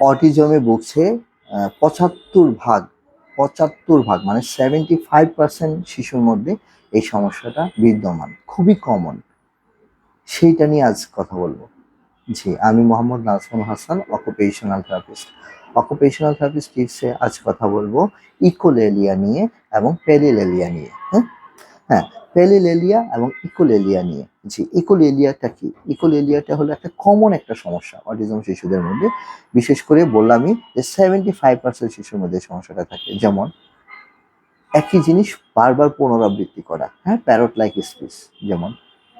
অটিজমে ভুগছে পঁচাত্তর ভাগ পঁচাত্তর ভাগ মানে সেভেন্টি ফাইভ পার্সেন্ট শিশুর মধ্যে এই সমস্যাটা বিদ্যমান, খুবই কমন সেইটা নিয়ে আজ কথা বলব। জি, আমি Mohammad Nazmul Hasan occupational therapist occupational therapist টিপসে আজ কথা বলব? ইকোলেলিয়া নিয়ে এবং পেলিলেলিয়া নিয়ে হ্যাঁ? হ্যাঁ পেলিলেলিয়া এবং ইকোলেলিয়া নিয়ে। জি ইকোলেলিয়াটা কি? ইকোলেলিয়াটা হলো একটা কমন একটা সমস্যা অটিজম শিশুদের মধ্যে। বিশেষ করে বললামই যে সেভেন্টি ফাইভ পার্সেন্ট শিশুর মধ্যে সমস্যাটা থাকে। যেমন একই জিনিস বারবার পুনরাবৃত্তি করা হ্যাঁ? প্যারট লাইক স্পিচ যেমন,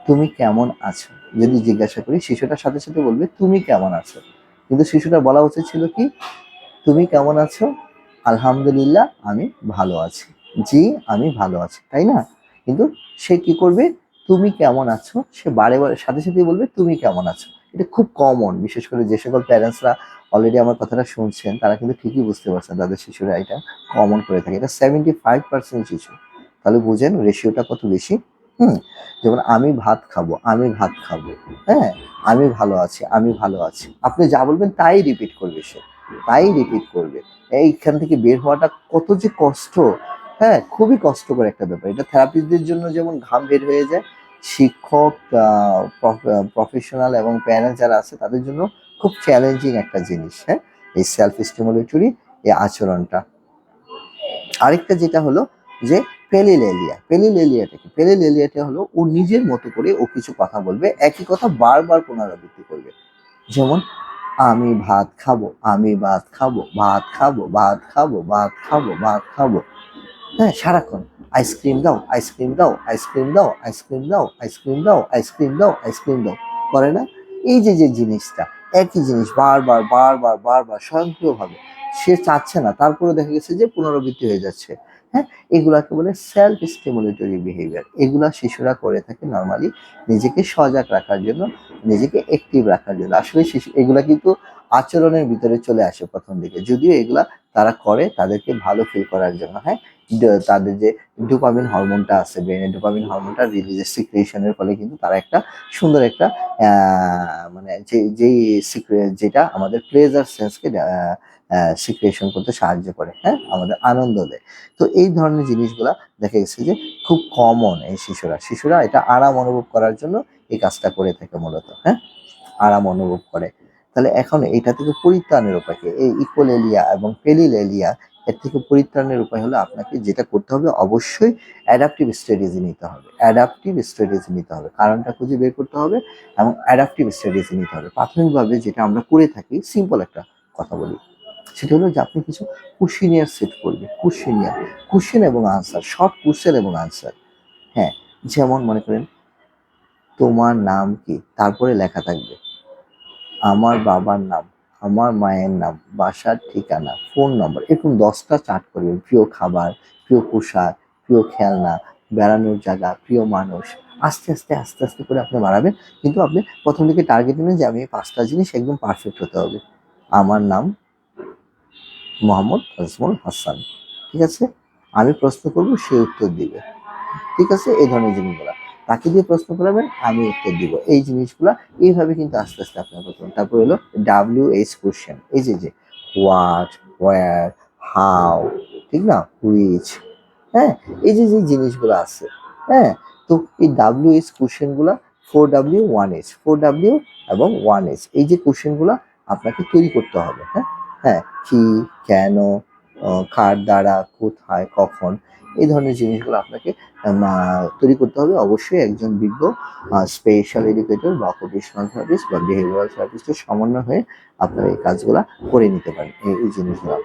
তুমি কেমন আছো? যদি জিজ্ঞাসা করি, শিশুটার সাথে সাথে বলবে, তুমি কেমন আছো? কিন্তু শিশুটা বলা উচিত ছিল কি, তুমি কেমন আছো? আলহামদুলিল্লাহ, আমি ভালো আছি। জি, আমি ভালো আছি। তাই না? কিন্তু সে কি করবে? তুমি কেমন আছো? সে বারে বারে, সাথে সাথে বলবে, তুমি কেমন আছো? এটা খুব কমন বিশেষ করে যে সকল প্যারেন্টসরা অলরেডি আমার কথাটা শুনছেন, তারা কিন্তু ঠিকই বুঝতে পারছেন তাদের শিশুরা এটা কমন করে থাকে। এটা সেভেন্টি ফাইভ পার্সেন্ট শিশু। তাহলে বুঝেন রেশিওটা কত বেশি? হুম, যেমন আমি ভাত খাব, আমি ভাত খাব হ্যাঁ? আমি ভালো আছি, আমি ভালো আছি। আপনি যা বলবেন তাই রিপিট করবে সে, তাই রিপিট করবে। এইখান থেকে বের হওয়াটা কত যে কষ্ট। হ্যাঁ খুবই কষ্টকর একটা ব্যাপার। এটা থেরাপিস্টদের জন্য যেমন ঘাম বের হয়ে যায়, শিক্ষক প্রফেশনাল এবং প্যারেন্টস যারা আছে, তাদের জন্য খুব চ্যালেঞ্জিং একটা জিনিস হ্যাঁ? এই সেলফ স্টিমুলেটরি এই আচরণটা। আরেকটা যেটা হলো যে পেলিলেলিয়া পেলিলেলিয়াটা কি? পেলিলেলিয়াটা হলো ও নিজের মতো করে ও কিছু কথা বলবে, একই কথা বারবার পুনরাবৃত্তি করবে। যেমন, আমি ভাত খাব, আমি ভাত খাব ভাত খাব ভাত খাব ভাত খাব ভাত খাব। হ্যাঁ সারাক্ষণ আইসক্রিম দাও আইসক্রিম দাও আইসক্রিম দাও আইসক্রিম দাও আইসক্রিম দাও আইসক্রিম দাও আইসক্রিম দাও। করে না? এই যে যে জিনিসটা, একই জিনিস বারবার বারবার বারবার স্বয়ংক্রিয়ভাবে। সে চাচ্ছে না, তারপরে দেখা গেছে যে পুনরাবৃত্তি হয়ে যাচ্ছে। হ্যাঁ এগুলাকে বলে সেলফ স্টিমুলেটরি বিহেভিয়ার এগুলা শিশুরা করে থাকে নর্মালি নিজেকে সজাগ রাখার জন্য, নিজেকে অ্যাক্টিভ রাখার জন্য। আসলে শিশু, এগুলা কিন্তু আচরণের ভিতরে চলে আসে প্রথম দিকে। যদিও এগুলা তারা করে, তাদেরকে ভালো ফিল করার জন্য। হ্যাঁ তাদের যে ডোপামিন হরমোনটা আছে ব্রেনে ডোপামিন হরমোনটা রিলিজের সিক্রিয়েশনের ফলে কিন্তু তারা একটা সুন্দর একটা মানে যে, যেই যেটা আমাদের প্লেজার সেন্সকে সিক্রিয়েশন করতে সাহায্য করে হ্যাঁ? আমাদের আনন্দ দেয়। তো এই ধরনের জিনিসগুলা দেখা গেছে যে খুব কমন এই শিশুরা। শিশুরা এটা আরাম অনুভব করার জন্য এই কাজটা করে থাকে মূলত হ্যাঁ? আরাম অনুভব করে। তাহলে এখন এইটা থেকে পরিত্রাণের উপায় এই ইকোলেলিয়া এবং পেলিলেলিয়া এর থেকে পরিত্রাণের উপায় হলো আপনাকে যেটা করতে হবে অবশ্যই অ্যাডাপটিভ স্ট্র্যাটেজি নিতে হবে। অ্যাডাপটিভ স্ট্র্যাটেজি নিতে হবে। কারণটা খুঁজে বের করতে হবে এবং অ্যাডাপটিভ স্ট্র্যাটেজি নিতে হবে। প্রাথমিকভাবে যেটা আমরা করে থাকি সিম্পল একটা কথা বলি। সেটা হলো যে আপনি কিছু কুশিনিয়ার সেট করবেন। কুশিনিয়ার কোশ্চেন এবং আনসার শর্ট কোশ্চেন এবং আনসার হ্যাঁ যেমন মনে করেন, তোমার নাম কি? তারপরে লেখা থাকবে, আমার বাবার নাম আমার মায়ের নাম, বাসার ঠিকানা, ফোন নম্বর, এরকম দশটা চার্ট করবেন প্রিয় খাবার, প্রিয় পোশাক, প্রিয় খেলনা, বেড়ানোর জায়গা, প্রিয় মানুষ, আস্তে আস্তে আস্তে আস্তে করে আপনি বাড়াবেন। কিন্তু আপনি প্রথম দিকে টার্গেট নেন যে আমি পাঁচটা জিনিস একদম পারফেক্ট হতে হবে। আমার নাম মোহাম্মদ আজমল হাসান। ঠিক আছে? আমি প্রশ্ন করব, সে উত্তর দিবে। ঠিক আছে? এই ধরনের জিনিসগুলো। তাকে দিয়ে প্রশ্ন করাবেন, আমি উত্তর দিব। এই জিনিসগুলা এইভাবে কিন্তু আস্তে আস্তে আপনার করতে তারপর হলো ডাব্লিউ এইচ কোশ্চেন এই যে যে হোয়াট ওয়ার হাউ ঠিক না? হুইচ হ্যাঁ? এই যে যে জিনিসগুলো আছে হ্যাঁ? তো এই W H কোশ্চেনগুলা four W one H four W এবং ওয়ান এইচ এই যে কোশ্চেনগুলা আপনাকে তৈরি করতে হবে হ্যাঁ? হ্যাঁ কি, কেন কার দ্বারা, কোথায়, কখন এই ধরনের জিনিসগুলো আপনাকে তৈরি করতে হবে। অবশ্যই একজন বিজ্ঞ স্পেশাল এডুকেটর বা অকুপেশনাল থেরাপিস্ট বা বিহেভিয়ারাল থেরাপিস্টের সমন্বয় হয়ে আপনারা এই কাজগুলো করে নিতে পারেন, এই এই জিনিসগুলো।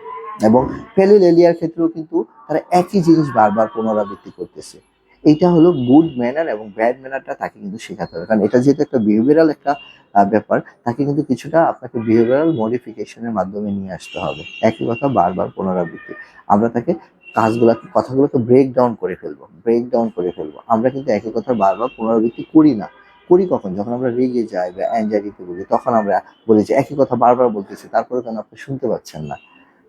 এবং ফেলিলেলিয়ার ক্ষেত্রেও কিন্তু তারা একই জিনিস বারবার পুনরাবৃত্তি করতেছে। এইটা হলো গুড ম্যানার এবং ব্যাড ম্যানারটা তাকে কিন্তু শেখাতে হবে। কারণ এটা যেহেতু একটা বিহেভিয়ারাল একটা ব্যাপার, তাকে কিন্তু কিছুটা আপনাকে বিহেভিয়ারাল মডিফিকেশনের মাধ্যমে নিয়ে আসতে হবে। একই কথা বারবার পুনরাবৃত্তি। আমরা তাকে কাজগুলোকে, কথাগুলোকে ব্রেক ডাউন করে ফেলব ব্রেক ডাউন করে ফেলব। আমরা কিন্তু একই কথা বারবার পুনরাবৃত্তি করি না। করি কখন? যখন আমরা রেগে যাই বা অ্যাংজাইটিতে বলি তখন আমরা বলি যে, একই কথা বারবার বলতেছি তারপরে কেন আপনি শুনতে পাচ্ছেন না?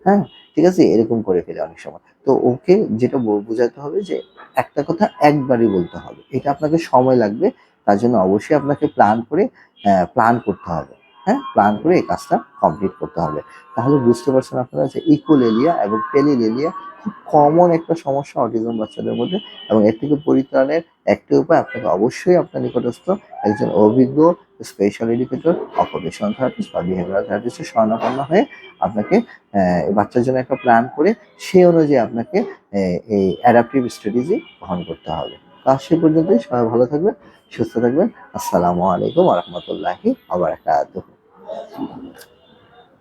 হ্যাঁ? ঠিক আছে? এরকম করে ফেলে অনেক সময়। তো ওকে যেটা বোঝাতে হবে যে একটা কথা একবারই বলতে হবে। এটা আপনাকে সময় লাগবে, তার জন্য অবশ্যই আপনাকে প্ল্যান করে প্ল্যান করতে হবে। হ্যাঁ? প্ল্যান করে এই কাজটা কমপ্লিট করতে হবে। তাহলে বুঝতে পারছেন আপনারা যে ইকোলেলিয়া এবং পেলিলেলিয়া খুব কমন একটা সমস্যা অটিজম বাচ্চাদের মধ্যে এবং এর থেকে পরিত্রাণের একটি উপায় আপনাকে অবশ্যই আপনার নিকটস্থ একজন অভিজ্ঞ স্পেশাল এডুকেটর অকুপেশনাল থেরাপিস্ট বা বিহেভিয়ারাল থেরাপিস্টের শরণাপন্ন হয়ে আপনাকে বাচ্চার জন্য একটা প্ল্যান করে সে অনুযায়ী আপনাকে এই অ্যাডাপটিভ স্ট্র্যাটেজি গ্রহণ করতে হবে। তো আজ সে পর্যন্তই, সবাই ভালো থাকবেন, সুস্থ থাকবেন। আসসালামু আলাইকুম রহমতুল্লাহি আবার